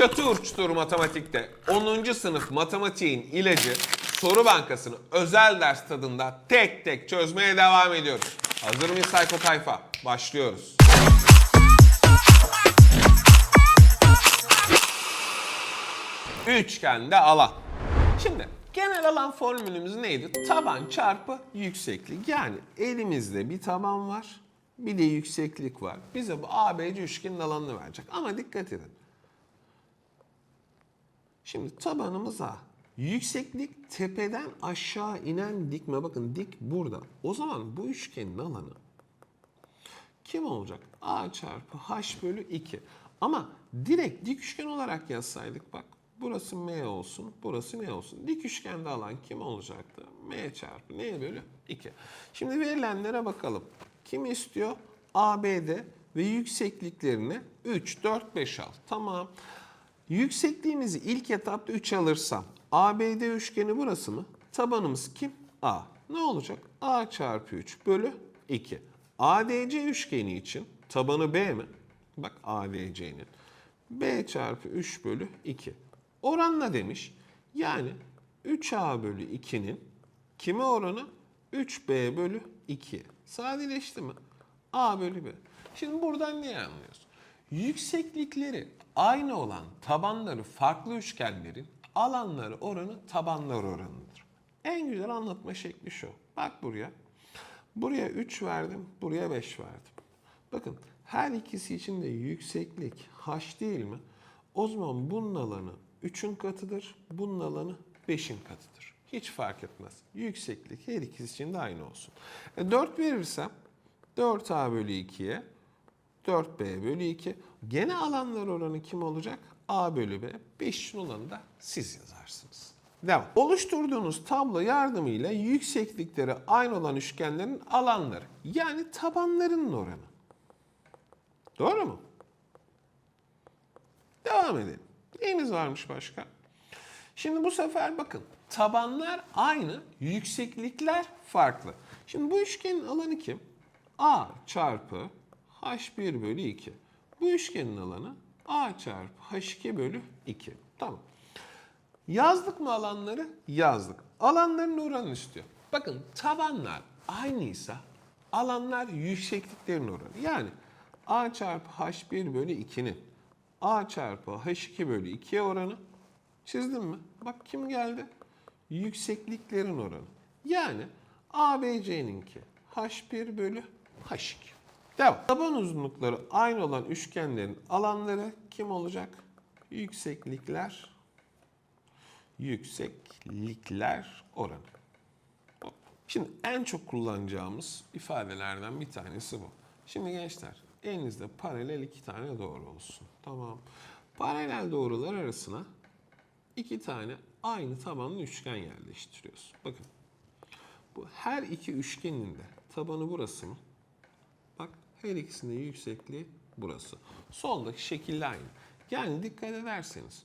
Kötü uçtur matematikte 10. sınıf matematiğin ilacı soru bankasını özel ders tadında tek tek çözmeye devam ediyoruz. Hazır mıyız Sayko Tayfa? Başlıyoruz. Üçgende alan. Şimdi genel alan formülümüz neydi? Taban çarpı yükseklik. Yani elimizde bir taban var, bir de yükseklik var. Bize bu ABC üçgenin alanını verecek. Ama dikkat edin. Şimdi tabanımız A. Yükseklik tepeden aşağı inen dikme. Bakın dik burada. O zaman bu üçgenin alanı kim olacak? A çarpı H bölü 2. Ama direkt dik üçgen olarak yazsaydık bak. Burası M olsun, burası ne olsun? Dik üçgende alan kim olacaktı? M çarpı N bölü 2. Şimdi verilenlere bakalım. Kim istiyor? ABD ve yüksekliklerini 3, 4, 5 al. Tamam. Yüksekliğimizi ilk etapta 3 alırsam ABD üçgeni burası mı? Tabanımız kim? A. Ne olacak? A çarpı 3 bölü 2. ADC üçgeni için tabanı B mi? Bak ADC'nin. B çarpı 3 bölü 2. Oranla demiş. Yani 3A bölü 2'nin kime oranı? 3B bölü 2. Sadeleşti mi? A bölü B. Şimdi buradan ne anlıyoruz? Yükseklikleri aynı olan tabanları farklı üçgenlerin alanları oranı tabanlar oranıdır. En güzel anlatma şekli şu. Bak buraya. Buraya 3 verdim, buraya 5 verdim. Bakın her ikisi için de yükseklik h değil mi? O zaman bunun alanı 3'ün katıdır, bunun alanı 5'in katıdır. Hiç fark etmez. Yükseklik her ikisi için de aynı olsun. E 4 verirsem 4a bölü 2'ye 4b bölü 2. Gene alanlar oranı kim olacak? a bölü b. 5'in olanı da siz yazarsınız. Devam. Oluşturduğunuz tablo yardımıyla yükseklikleri aynı olan üçgenlerin alanları. Yani tabanlarının oranı. Doğru mu? Devam edelim. Neyimiz varmış başka? Şimdi bu sefer bakın tabanlar aynı, yükseklikler farklı. Şimdi bu üçgenin alanı kim? A çarpı H1 bölü 2. Bu üçgenin alanı A çarpı H2 bölü 2. Tamam. Yazdık mı alanları? Yazdık. Alanların oranını istiyor. Bakın tabanlar aynıysa alanlar yüksekliklerin oranı. Yani A çarpı H1 bölü 2'nin A çarpı H2 bölü 2'ye oranı çizdim mi? Bak kim geldi? Yüksekliklerin oranı. Yani ABC'ninki H1 bölü H2. Devam. Taban uzunlukları aynı olan üçgenlerin alanları kim olacak? Yükseklikler yükseklikler oranı. Şimdi en çok kullanacağımız ifadelerden bir tanesi bu. Şimdi gençler elinizde paralel iki tane doğru olsun. Tamam. Paralel doğrular arasına iki tane aynı tabanlı üçgen yerleştiriyoruz. Bakın. Bu her iki üçgenin de tabanı burası mı? Her ikisinin yüksekliği burası. Soldaki şekilde aynı. Yani dikkat ederseniz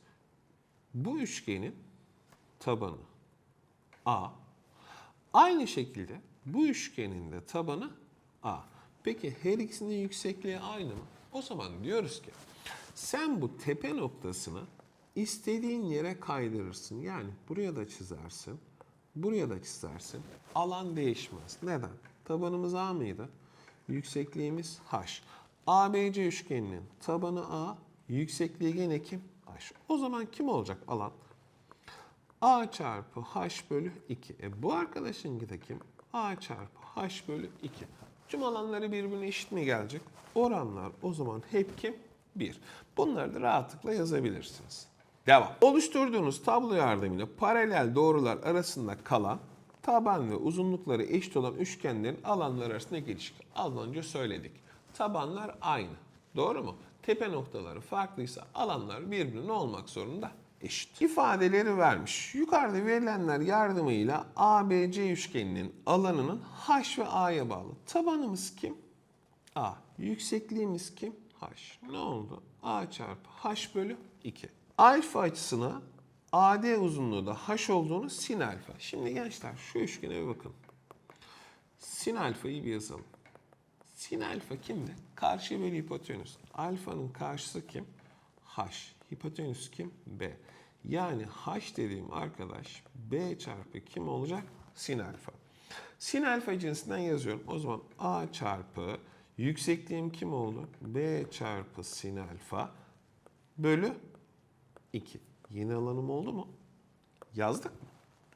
bu üçgenin tabanı A. Aynı şekilde bu üçgenin de tabanı A. Peki her ikisinin yüksekliği aynı mı? O zaman diyoruz ki sen bu tepe noktasını istediğin yere kaydırırsın. Yani buraya da çizersin, buraya da çizersin. Alan değişmez. Neden? Tabanımız A mıydı? Yüksekliğimiz H. ABC üçgeninin tabanı A, yüksekliği gene kim? H. O zaman kim olacak alan? A çarpı H bölü 2. E bu arkadaşınki de kim? A çarpı H bölü 2. Tüm alanları birbirine eşit mi gelecek? Oranlar o zaman hep kim? 1. Bunları da rahatlıkla yazabilirsiniz. Devam. Oluşturduğunuz tablo yardımıyla paralel doğrular arasında kalan taban ve uzunlukları eşit olan üçgenlerin alanları arasındaki ilişki. Az önce söyledik. Tabanlar aynı. Doğru mu? Tepe noktaları farklıysa alanlar birbirine olmak zorunda eşit. İfadeleri vermiş. Yukarıda verilenler yardımıyla ABC üçgeninin alanının H ve A'ya bağlı. Tabanımız kim? A. Yüksekliğimiz kim? H. Ne oldu? A çarpı H bölü 2. Alfa açısına AD uzunluğu da H olduğunu sin alfa. Şimdi gençler şu üçgene bir bakın. Sin alfayı bir yazalım. Sin alfa kimdi? Karşı bölü hipotenüs. Alfanın karşısı kim? H. Hipotenüs kim? B. Yani H dediğim arkadaş B çarpı kim olacak? Sin alfa. Sin alfa cinsinden yazıyorum. O zaman A çarpı yüksekliğim kim oldu? B çarpı sin alfa bölü 2. Yeni alanım oldu mu? Yazdık mı?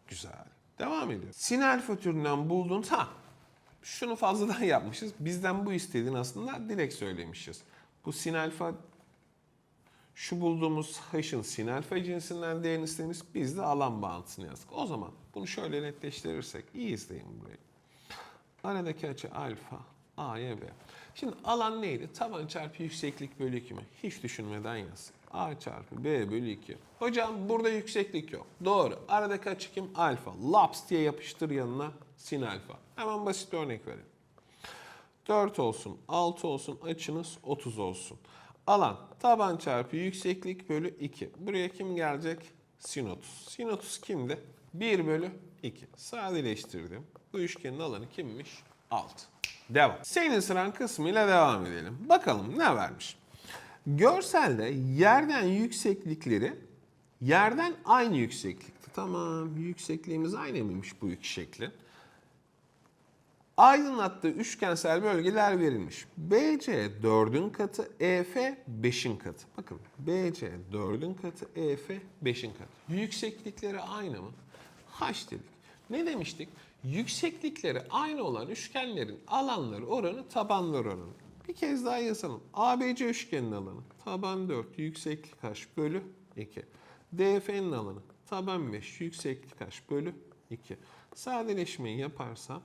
Güzel. Devam ediyor. Sin alfa türünden buldun. Ha şunu fazladan yapmışız. Bizden bu istediğin aslında direkt söylemişiz. Bu sin şu bulduğumuz h'ın sin cinsinden değerini istemiş. Biz de alan bağıntısını yazdık. O zaman bunu şöyle netleştirirsek iyi izleyin burayı. Aradaki açı alfa a'ya b. Şimdi alan neydi? Taban çarpı yükseklik bölü 2 mi? Hiç düşünmeden yaz. A çarpı b bölü 2. Hocam burada yükseklik yok. Doğru. Aradaki açı kim? Alfa. Laps diye yapıştır yanına sin alfa. Hemen basit bir örnek verelim. 4 olsun, 6 olsun, açınız 30 olsun. Alan taban çarpı yükseklik bölü 2. Buraya kim gelecek? Sin 30. Sin 30 kimdi? 1 bölü 2. Sadeleştirdim. Bu üçgenin alanı kimmiş? 6. Devam. Senin sıran kısmıyla devam edelim. Bakalım ne vermiş? Görselde yerden yükseklikleri yerden aynı yükseklikti. Tamam yüksekliğimiz aynı mıymış bu iki şeklin? Aydınlattığı üçgensel bölgeler verilmiş. BC 4'ün katı, EF 5'in katı. Bakın BC 4'ün katı, EF 5'in katı. Yükseklikleri aynı mı? H dedik. Ne demiştik? Yükseklikleri aynı olan üçgenlerin alanları oranı tabanları oranı. Bir kez daha yazalım. ABC üçgenin alanı taban 4, yükseklik h bölü 2. DF'nin alanı taban 5, yükseklik h bölü 2. Sadeleşmeyi yaparsam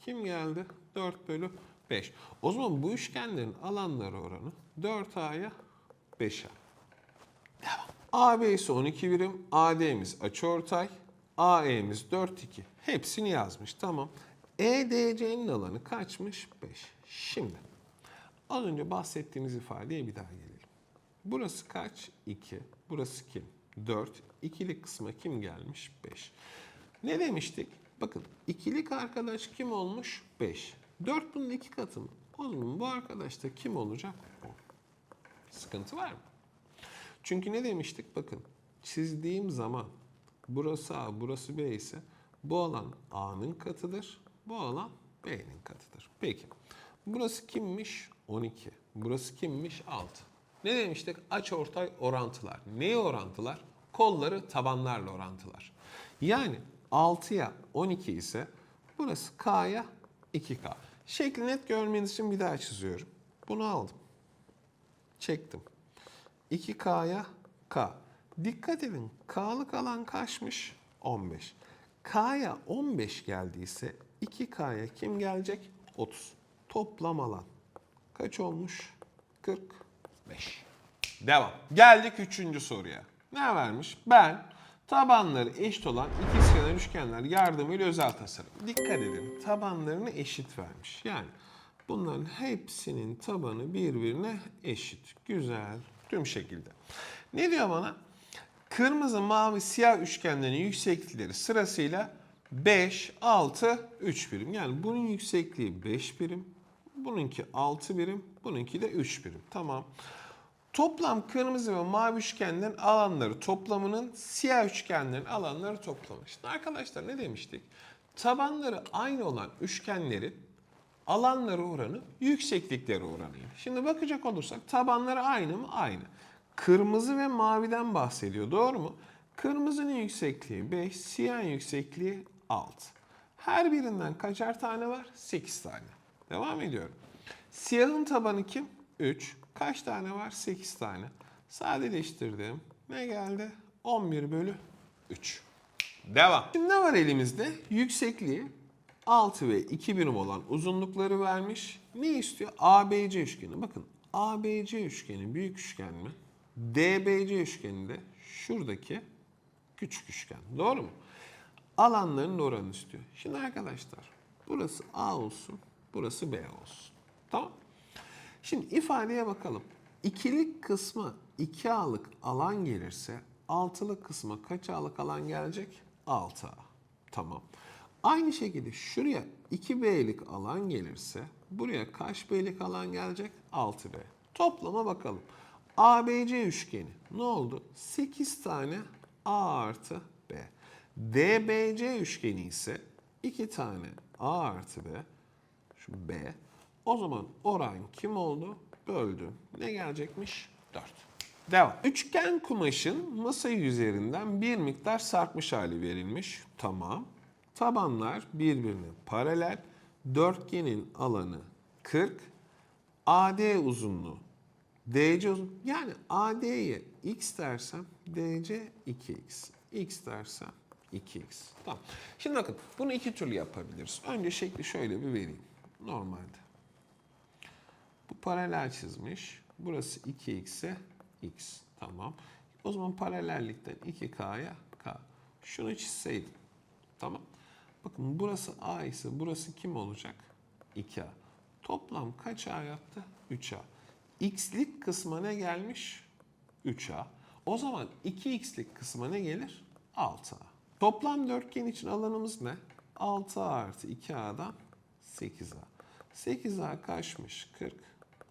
kim geldi? 4 bölü 5. O zaman bu üçgenlerin alanları oranı 4A'ya 5A. Devam. AB ise 12 birim, AD'miz açıortay, AE'miz 4, 2. Hepsini yazmış. Tamam. EDC'nin alanı kaçmış? 5. Şimdi az önce bahsettiğimiz ifadeye bir daha gelelim. Burası kaç? 2. Burası kim? 4. İkilik kısma kim gelmiş? 5. Ne demiştik? Bakın ikilik arkadaş kim olmuş? 5. 4 bunun iki katı mı? O zaman bu arkadaş da kim olacak? 10. Sıkıntı var mı? Çünkü ne demiştik? Bakın çizdiğim zaman burası A, burası B ise bu alan A'nın katıdır. Bu alan B'nin katıdır. Peki. Burası kimmiş? 12. Burası kimmiş? 6. Ne demiştik? Aç ortay orantılar. Neye orantılar? Kolları tabanlarla orantılar. Yani 6'ya 12 ise burası K'ya 2K. Şekli net görmeniz için bir daha çiziyorum. Bunu aldım. Çektim. 2K'ya K. Dikkat edin K'lık alan kaçmış? 15. K'ya 15 geldiyse 2K'ya kim gelecek? 30. Toplam alan kaç olmuş? 45. Devam. Geldik üçüncü soruya. Ne vermiş? Ben tabanları eşit olan ikizkenar üçgenler yardımıyla özel tasarım. Dikkat edin tabanlarını eşit vermiş. Yani bunların hepsinin tabanı birbirine eşit. Güzel. Tüm şekilde. Ne diyor bana? Kırmızı, mavi, siyah üçgenlerin yükseklikleri sırasıyla 5, 6, 3 birim. Yani bunun yüksekliği 5 birim, bununki 6 birim, bununki de 3 birim. Tamam. Toplam kırmızı ve mavi üçgenlerin alanları toplamının siyah üçgenlerin alanları toplamı. Şimdi arkadaşlar ne demiştik? Tabanları aynı olan üçgenlerin alanları oranı yükseklikleri oranıydı. Şimdi bakacak olursak tabanları aynı mı? Aynı. Kırmızı ve maviden bahsediyor doğru mu? Kırmızının yüksekliği 5, siyahın yüksekliği 6. Her birinden kaçar tane var? 8 tane. Devam ediyorum. Siyahın tabanı kim? 3. Kaç tane var? 8 tane. Sadeleştirdim. Ne geldi? 11 bölü 3. Devam. Şimdi ne var elimizde? Yüksekliği 6 ve 2 birim olan uzunlukları vermiş. Ne istiyor? ABC üçgeni. Bakın ABC üçgeni büyük üçgen mi? DBC üçgeni de şuradaki küçük üçgen. Doğru mu? Alanların oranı istiyor. Şimdi arkadaşlar burası A olsun, burası B olsun. Tamam Şimdi ifadeye bakalım. İkilik kısmı 2A'lık alan gelirse altılık kısma kaç A'lık alan gelecek? 6A. Tamam. Aynı şekilde şuraya 2B'lik alan gelirse buraya kaç B'lik alan gelecek? 6B. Toplama bakalım. ABC üçgeni ne oldu? 8 tane A artı B. DBC üçgeni ise 2 tane A artı B. Şu B. O zaman oran kim oldu? Böldüm. Ne gelecekmiş? 4. Devam. Üçgen kumaşın masa üzerinden bir miktar sarkmış hali verilmiş. Tamam. Tabanlar birbirine paralel. Dörtgenin alanı 40. AD uzunluğu DC uzun yani AD'ye x dersem DC 2x. X dersem 2x. Tamam. Şimdi bakın bunu iki türlü yapabiliriz. Önce şekli şöyle bir vereyim. Normalde. Bu paralel çizmiş. Burası 2x ise x. Tamam. O zaman paralellikten 2k'ya k. Şunu çizseydim. Tamam. Bakın burası a ise burası kim olacak? 2a. Toplam kaç a yaptı? 3a. x'lik kısma ne gelmiş? 3a. O zaman 2x'lik kısma ne gelir? 6a. Toplam dörtgen için alanımız ne? 6a artı 2a'dan 8a. 8a kaçmış? 40.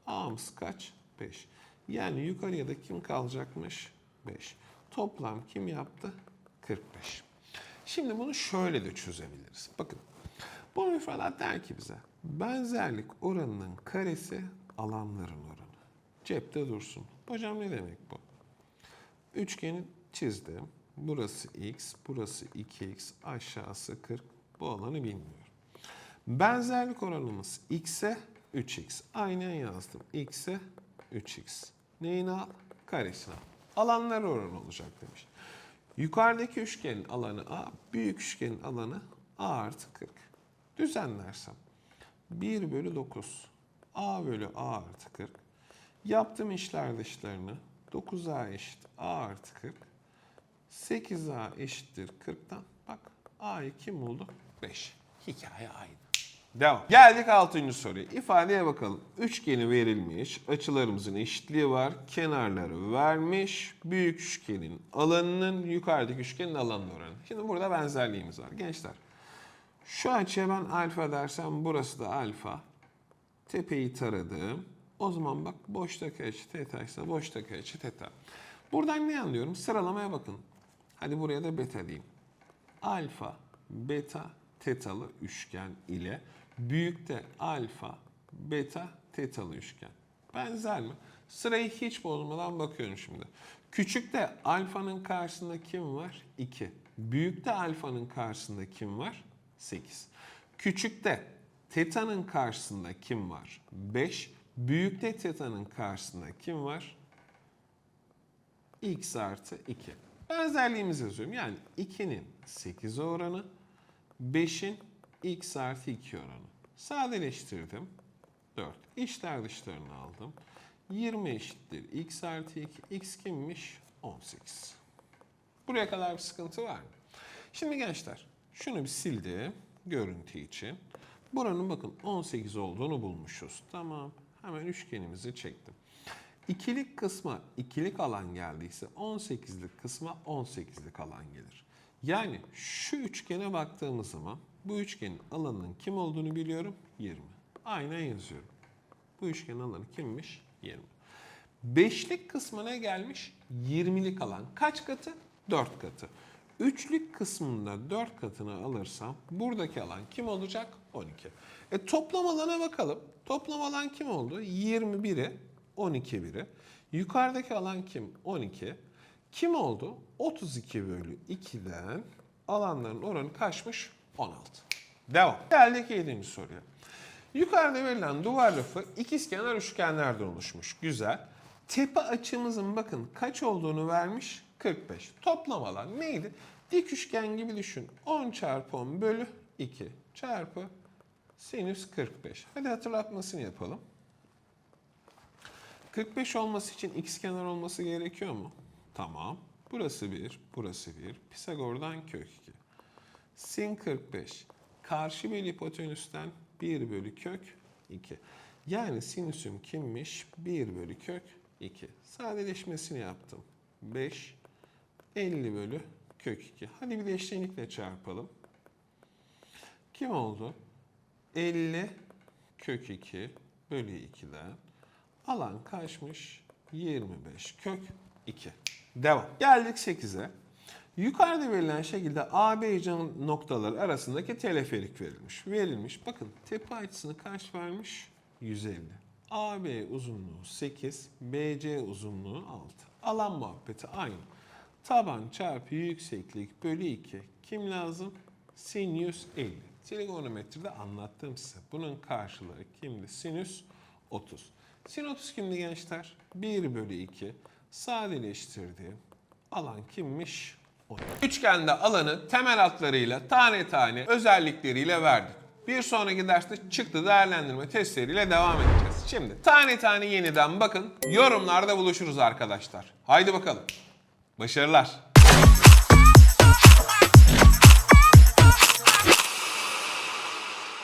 A'mız kaç? 5. Yani yukarıya da kim kalacakmış? 5. Toplam kim yaptı? 45. Şimdi bunu şöyle de çözebiliriz. Bakın. Bu müfredat der ki bize benzerlik oranının karesi alanların oranı. Cepte dursun. Hocam ne demek bu? Üçgeni çizdim. Burası x, burası 2x, aşağısı 40. Bu alanı bilmiyorum. Benzerlik oranımız x'e 3x. Aynen yazdım. x'e 3x. Neyini al? Karesini al. Alanlar oranı olacak demiş. Yukarıdaki üçgenin alanı a, büyük üçgenin alanı a artı 40. Düzenlersem 1 bölü 9. a bölü a artı 40. Yaptığım işler dışlarını 9a eşit a artı 40. 8a eşittir 40'tan. Bak a'yı kim buldu? 5. Hikaye aynı. Devam. Geldik 6. soruya. İfadeye bakalım. Üçgeni verilmiş. Açılarımızın eşitliği var. Kenarları vermiş. Büyük üçgenin alanının yukarıdaki üçgenin alanının oranı. Şimdi burada benzerliğimiz var. Gençler. Şu açıya ben alfa dersem burası da alfa. Tepeyi taradım. O zaman bak boştaki açı teta ise boştaki açı teta. Buradan ne anlıyorum? Sıralamaya bakın. Hadi buraya da beta diyeyim. Alfa, beta, tetalı üçgen ile büyükte alfa, beta, tetalı üçgen. Benzer mi? Sırayı hiç bozmadan bakıyorum şimdi. Küçükte alfanın karşısında kim var? 2. Büyükte alfanın karşısında kim var? 8. Küçükte teta'nın karşısında kim var? 5. Büyükte teta'nın karşısında kim var? x artı 2. Benzerliğimizi yazıyorum. Yani 2'nin 8'e oranı, 5'in x artı 2 oranı. Sadeleştirdim. 4. İçler dışlarını aldım. 20 eşittir x artı 2. x kimmiş? 18. Buraya kadar bir sıkıntı var mı? Şimdi gençler şunu bir sildim görüntü için. Buranın bakın 18 olduğunu bulmuşuz. Tamam. Hemen üçgenimizi çektim. İkilik kısma ikilik alan geldiyse 18'lik kısma 18'lik alan gelir. Yani şu üçgene baktığımız zaman bu üçgenin alanının kim olduğunu biliyorum 20. Aynen yazıyorum. Bu üçgenin alanı kimmiş? 20. Beşlik kısmına gelmiş? 20'lik alan. Kaç katı? 4 katı. Üçlük kısmında 4 katını alırsam buradaki alan kim olacak? 12. E toplam alana bakalım. Toplam alan kim oldu? 21'i, 12 biri. Yukarıdaki alan kim? 12. Kim oldu? 32 bölü 2'den alanların oranı kaçmış? 16. Devam. Geldik 7. soruya. Yukarıda verilen duvar lafı ikizkenar üçgenlerden oluşmuş. Güzel. Tepe açımızın bakın kaç olduğunu vermiş? 45. Toplam alan neydi? Dik üçgen gibi düşün. 10 çarpı 10 bölü 2 çarpı sinüs 45. Hadi hatırlatmasını yapalım. 45 olması için x kenar olması gerekiyor mu? Tamam. Burası 1, burası 1. Pisagor'dan kök 2. Sin 45. Karşı bir hipotenüsten 1 bölü kök 2. Yani sinüsüm kimmiş? 1 bölü kök 2. Sadeleşmesini yaptım. 5, 50 bölü kök 2. Hadi bir de eşlenikle çarpalım. Kim oldu? 50 kök 2 bölü 2'den alan kaçmış? 25 kök 2. Devam. Geldik 8'e. Yukarıda verilen şekilde A, B can noktaları arasındaki teleferik verilmiş. Verilmiş. Bakın tepe açısını kaç vermiş? 150. AB uzunluğu 8, BC uzunluğu 6. Alan muhabbeti aynı. Taban çarpı yükseklik bölü 2. Kim lazım? Sinüs 50. Trigonometride anlattım size. Bunun karşılığı kimdi? Sinüs 30. Sin 30 kimdi gençler? 1 bölü 2. Sadeleştirdiğim alan kimmiş? 10. Üçgende alanı temel hatlarıyla tane tane özellikleriyle verdik. Bir sonraki derste çıktı değerlendirme testleriyle devam edeceğiz. Şimdi tane tane yeniden bakın. Yorumlarda buluşuruz arkadaşlar. Haydi bakalım. Başarılar.